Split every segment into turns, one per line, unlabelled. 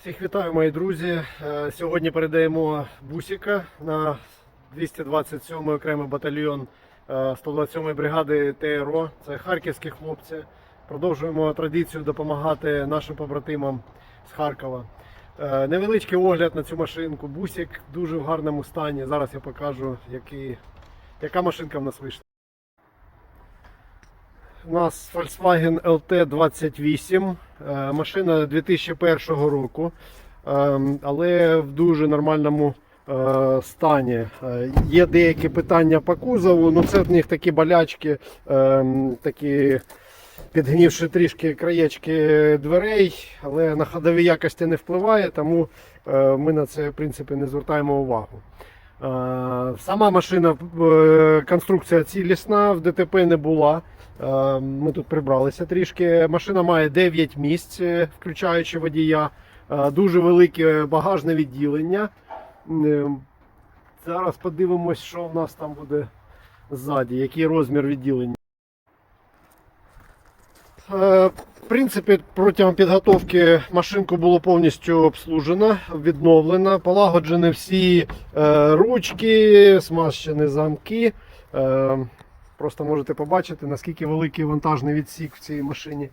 Всіх вітаю, мої друзі. Е, Сьогодні передаємо бусика на 227 окремий батальйон е, 127-ї бригади ТРО. Це харківські хлопці. Продовжуємо традицію допомагати нашим побратимам з Харкова. Е, Невеличкий огляд на цю машинку. Бусик дуже в гарному стані. Зараз я покажу, який, яка машинка в нас вийшла. У нас Volkswagen LT28, е, машина 2001 року, е, але в дуже нормальному е, стані. Є деякі питання по кузову, але це в них такі болячки, такі підгнівши трішки краєчки дверей, але на ходові якості не впливає, тому ми на це в принципі не звертаємо увагу. Е, Сама машина, е, конструкція цілісна, в ДТП не була. Е, Ми тут прибралися трішки. Машина має 9 місць, включаючи водія. Дуже велике багажне відділення. Зараз подивимось, що в нас там буде ззаді, який розмір відділення. Принципі, протягом підготовки машинку було повністю обслужено, відновлено, полагоджені всі е, ручки, смащені замки. Е, Просто можете побачити, наскільки великий вантажний відсік в цій машині.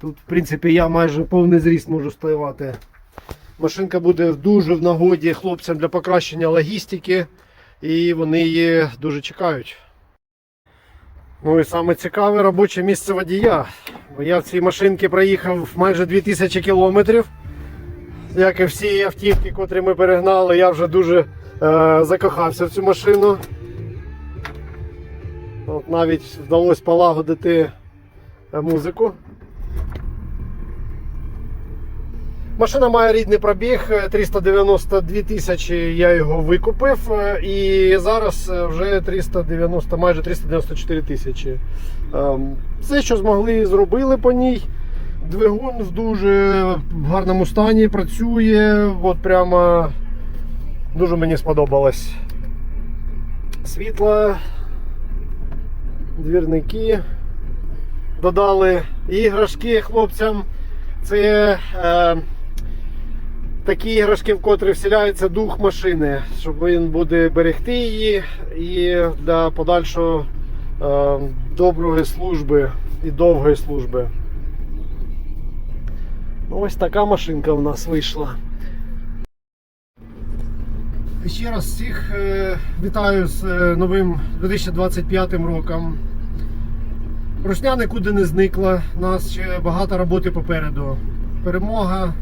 Тут, в принципі, я майже повний зріст можу стоювати. Машинка буде дуже в нагоді хлопцям для покращення логістики, і вони її дуже чекають. Ну і саме цікаве робоче місце водія. Я в цій машинці проїхав майже 2000 кілометрів. Як і всі автівки, котрі ми перегнали, я вже дуже е, закохався в цю машину. От навіть вдалося полагодити е, музику. Машина має рідний пробіг е, 392 тисячі. Я його викупив. е, І зараз е, вже 390, майже 394 тисячі. Ем, Все, що змогли, зробили по ній. Двигун в дуже гарному стані працює. От прямо дуже мені сподобалось. Світло, двірники. Додали іграшки хлопцям. Це е, такі іграшки, в котрі вселяється дух машини, щоб він буде берегти її і для подальшого е, доброї служби і довгої служби. Ну, ось така машинка в нас вийшла. Ще раз всіх е, вітаю з е, новим 2025 роком. Русня нікуди не зникла. У нас ще багато роботи попереду. Перемога,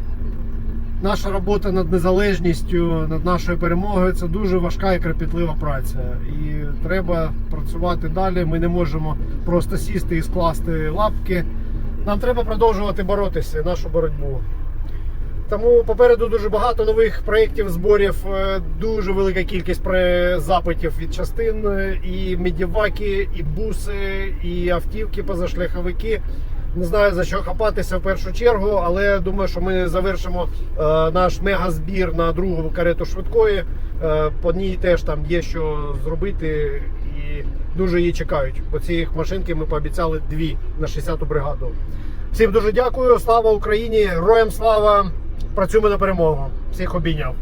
наша робота над незалежністю, над нашою перемогою це дуже важка і кропітлива праця. І треба працювати далі. Ми не можемо просто сісти і скласти лапки. Нам треба продовжувати боротися, нашу боротьбу. Тому попереду дуже багато нових проєктів, зборів, е, дуже велика кількість запитів від частин, е, і медіваки, і буси, і автівки, позашляховики. Не знаю за що хапатися в першу чергу, але думаю, що ми завершимо е, наш мегазбір на другу карету швидкої. Е, по ній теж там є що зробити, і дуже її чекають. Бо ці машинки ми пообіцяли дві на 60-ту бригаду. Всім дуже дякую. Слава Україні! Героям слава! Працюємо на перемогу. Всіх обійняв.